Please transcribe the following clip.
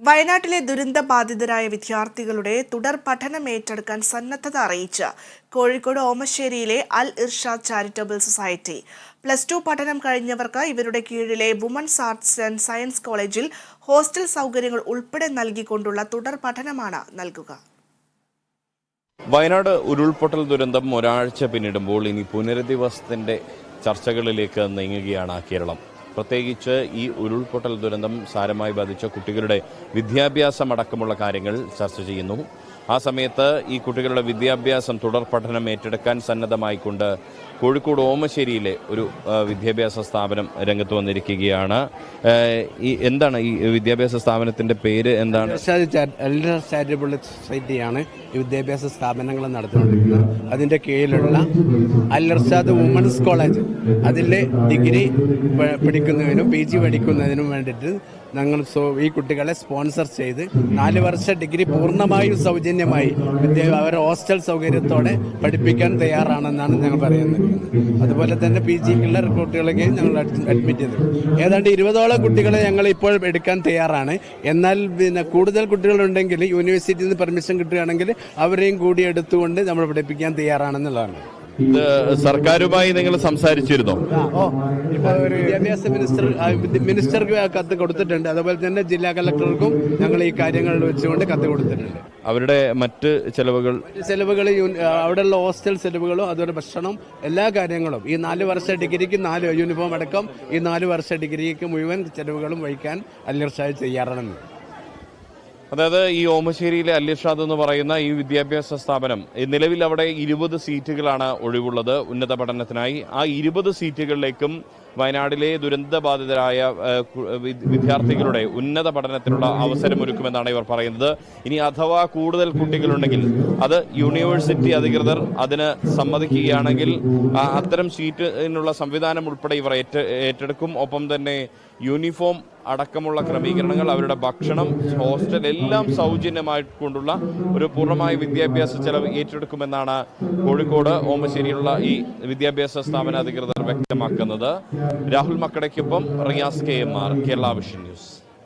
വയനാട്ടിലെ ദുരന്തബാധിതരായ വിദ്യാർത്ഥികളുടെ തുടർ പഠനം ഏറ്റെടുക്കാൻ സന്നദ്ധത അറിയിച്ച Kozhikode ഓമശ്ശേരിയിലെ Al Irshad charitable society. Plus two പഠനം കഴിഞ്ഞവർക്ക് ഇവരുടെ കീഴിലെ വുമൺസ് ആർട്സ് ആൻഡ് സയൻസ് കോളേജിൽ ഹോസ്റ്റൽ സൗകര്യങ്ങൾ ഉൾപ്പെടെ നൽകിക്കൊണ്ടുള്ള തുടർ പഠനമാണ് നൽകുക. വയനാട് ഉരുൾപൊട്ടൽ ദുരന്തം ഒരാഴ്ച പിന്നിടുമ്പോൾ ഇനി പുനരധിവാസത്തിന്റെ ചർച്ചകളിലേക്ക് നീങ്ങുകയാണ് കേരളം. പ്രത്യേകിച്ച് ഈ ഉരുൾപൊട്ടൽ ദുരന്തം സാരമായി ബാധിച്ച കുട്ടികളുടെ വിദ്യാഭ്യാസം അടക്കമുള്ള കാര്യങ്ങൾ ചർച്ച ചെയ്യുന്നു. ആ സമയത്ത് ഈ കുട്ടികളുടെ വിദ്യാഭ്യാസം തുടർ പഠനം ഏറ്റെടുക്കാൻ സന്നദ്ധമായിക്കൊണ്ട് കോഴിക്കോട് ഓമശ്ശേരിയിലെ ഒരു വിദ്യാഭ്യാസ സ്ഥാപനം രംഗത്ത് വന്നിരിക്കുകയാണ്. ഈ എന്താണ് ഈ വിദ്യാഭ്യാസ സ്ഥാപനത്തിന്റെ പേര് എന്താണ്? ചാരിറ്റബിൾ സൊസൈറ്റിയാണ് ഈ വിദ്യാഭ്യാസ സ്ഥാപനങ്ങൾ നടത്തിക്കൊണ്ടിരിക്കുന്നത്. അതിന്റെ കീഴിലുള്ള അൽ ഇർഷാദ് വുമൻസ് കോളേജ്. അതിലെ ഡിഗ്രി പഠിക്കുന്നതിനും പി ജി പഠിക്കുന്നതിനും വേണ്ടിയിട്ട് ഞങ്ങൾ ഈ കുട്ടികളെ സ്പോൺസർ ചെയ്ത് നാല് വർഷ ഡിഗ്രി പൂർണമായും സൗജന്യമായി അവരെ ഹോസ്റ്റൽ സൗകര്യത്തോടെ പഠിപ്പിക്കാൻ തയ്യാറാണെന്നാണ് ഞങ്ങൾ പറയുന്നത്. അതുപോലെ തന്നെ പി ജിക്കുള്ള കുട്ടികളൊക്കെ ഞങ്ങൾ അഡ്മിറ്റ് ചെയ്തു ഏതാണ്ട് ഇരുപതോളം കുട്ടികളെ ഞങ്ങൾ ഇപ്പോൾ എടുക്കാൻ തയ്യാറാണ്. എന്നാൽ പിന്നെ കൂടുതൽ കുട്ടികളുണ്ടെങ്കിൽ യൂണിവേഴ്സിറ്റിയിൽ നിന്ന് പെർമിഷൻ കിട്ടുകയാണെങ്കിൽ അവരെയും കൂടി എടുത്തുകൊണ്ട് നമ്മൾ പഠിപ്പിക്കാൻ തയ്യാറാണെന്നുള്ളതാണ്. സർക്കാരുമായി നിങ്ങൾ സംസാരിച്ചിരുന്നോ? വിദ്യാഭ്യാസ മിനിസ്റ്റർ മിനിസ്റ്റർക്ക് കത്ത് കൊടുത്തിട്ടുണ്ട്. അതുപോലെ തന്നെ ജില്ലാ കളക്ടർക്കും ഞങ്ങൾ ഈ കാര്യങ്ങൾ വെച്ചുകൊണ്ട് കത്ത് കൊടുത്തിട്ടുണ്ട്. അവരുടെ മറ്റ് ചെലവുകൾ? ചെലവുകൾ അവിടെയുള്ള ഹോസ്റ്റൽ ചെലവുകളും അതുപോലെ ഭക്ഷണം എല്ലാ കാര്യങ്ങളും. ഈ നാല് വർഷ ഡിഗ്രിക്ക് നാല് യൂണിഫോം അടക്കം ഈ നാല് വർഷ ഡിഗ്രിക്ക് മുഴുവൻ ചെലവുകളും വഹിക്കാൻ അല്ലിർഷാദ് തയ്യാറാണെന്ന് അതായത് ഈ ഓമശ്ശേരിയിലെ അല്യഷാദ് എന്ന് പറയുന്ന ഈ വിദ്യാഭ്യാസ സ്ഥാപനം നിലവിൽ അവിടെ ഇരുപത് സീറ്റുകളാണ് ഒഴിവുള്ളത് ഉന്നത പഠനത്തിനായി. ആ ഇരുപത് സീറ്റുകളിലേക്കും വയനാട്ടിലെ ദുരന്തബാധിതരായ വിദ്യാർത്ഥികളുടെ ഉന്നത പഠനത്തിനുള്ള അവസരമൊരുക്കുമെന്നാണ് ഇവർ പറയുന്നത്. ഇനി അഥവാ കൂടുതൽ കുട്ടികളുണ്ടെങ്കിൽ അത് യൂണിവേഴ്സിറ്റി അധികൃതർ അതിന് സമ്മതിക്കുകയാണെങ്കിൽ അത്തരം സീറ്റിനുള്ള സംവിധാനം ഉൾപ്പെടെ ഇവർ ഏറ്റ ഏറ്റെടുക്കും. ഒപ്പം തന്നെ യൂണിഫോം അടക്കമുള്ള ക്രമീകരണങ്ങൾ അവരുടെ ഭക്ഷണം ഹോസ്റ്റൽ എല്ലാം സൗജന്യമായിക്കൊണ്ടുള്ള ഒരു പൂർണമായ വിദ്യാഭ്യാസ ചെലവ് ഏറ്റെടുക്കുമെന്നാണ് കോഴിക്കോട് ഓമശ്ശേരിയിലുള്ള ഈ വിദ്യാഭ്യാസ സ്ഥാപന അധികൃതർ വ്യക്തമാക്കുന്നത് Rahul മക്കടയ്ക്കൊപ്പം Riyas K M R Kerala vision news